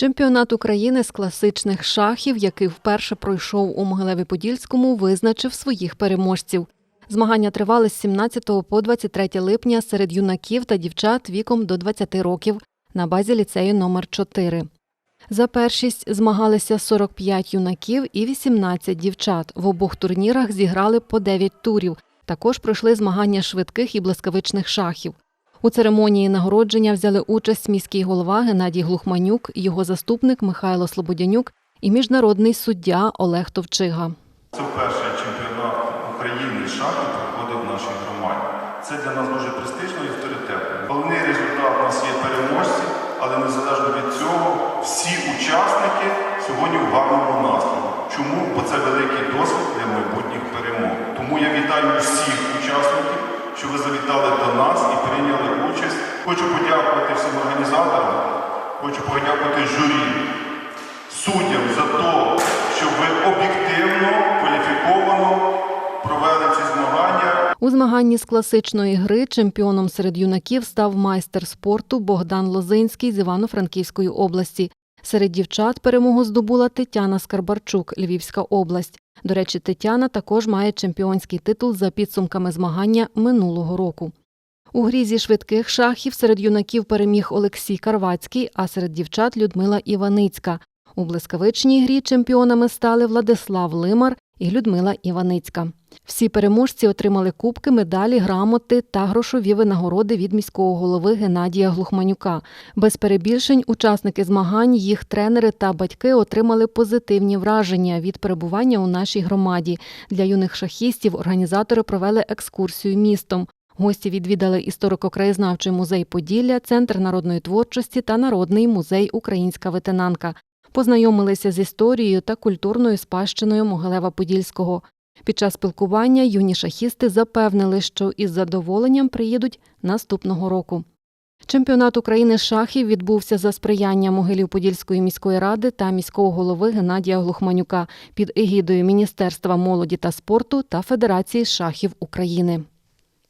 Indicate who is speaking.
Speaker 1: Чемпіонат України з класичних шахів, який вперше пройшов у Могилеві-Подільському, визначив своїх переможців. Змагання тривали з 17 по 23 липня серед юнаків та дівчат віком до 20 років на базі ліцею номер 4 За першість змагалися 45 юнаків і 18 дівчат. В обох турнірах зіграли по 9 турів. Також пройшли змагання швидких і блискавичних шахів. У церемонії нагородження взяли участь міський голова Геннадій Глухманюк, його заступник Михайло Слободянюк і міжнародний суддя Олег Товчига.
Speaker 2: Це перший чемпіонат України з шахів проходив в нашій громаді. Це для нас дуже престижно і авторитетно. Головний результат у нас є переможці, але незалежно від цього, всі учасники сьогодні в гарному настрої. Чому? Бо це великий досвід для майбутніх перемог. Тому я вітаю всіх учасників, що ви завітали до нас. Хочу подякувати всім організаторам, хочу подякувати журі, суддям за те, що ви об'єктивно, кваліфіковано провели ці змагання.
Speaker 1: У змаганні з класичної гри чемпіоном серед юнаків став майстер спорту Богдан Лозинський з Івано-Франківської області. Серед дівчат перемогу здобула Тетяна Скарбарчук, Львівська область. До речі, Тетяна також має чемпіонський титул за підсумками змагання минулого року. У грі зі швидких шахів серед юнаків переміг Олексій Карвацький, а серед дівчат Людмила Іваницька. У блискавичній грі чемпіонами стали Владислав Лимар і Людмила Іваницька. Всі переможці отримали кубки, медалі, грамоти та грошові винагороди від міського голови Геннадія Глухманюка. Без перебільшень учасники змагань, їх тренери та батьки отримали позитивні враження від перебування у нашій громаді. Для юних шахістів організатори провели екскурсію містом. Гості відвідали історико-краєзнавчий музей Поділля, Центр народної творчості та Народний музей Українська ветенанка. Познайомилися з історією та культурною спадщиною Могилева-Подільського. Під час спілкування юні шахісти запевнили, що із задоволенням приїдуть наступного року. Чемпіонат України з шахів відбувся за сприяння Могилів-Подільської міської ради та міського голови Геннадія Глухманюка під егідою Міністерства молоді та спорту та Федерації шахів України.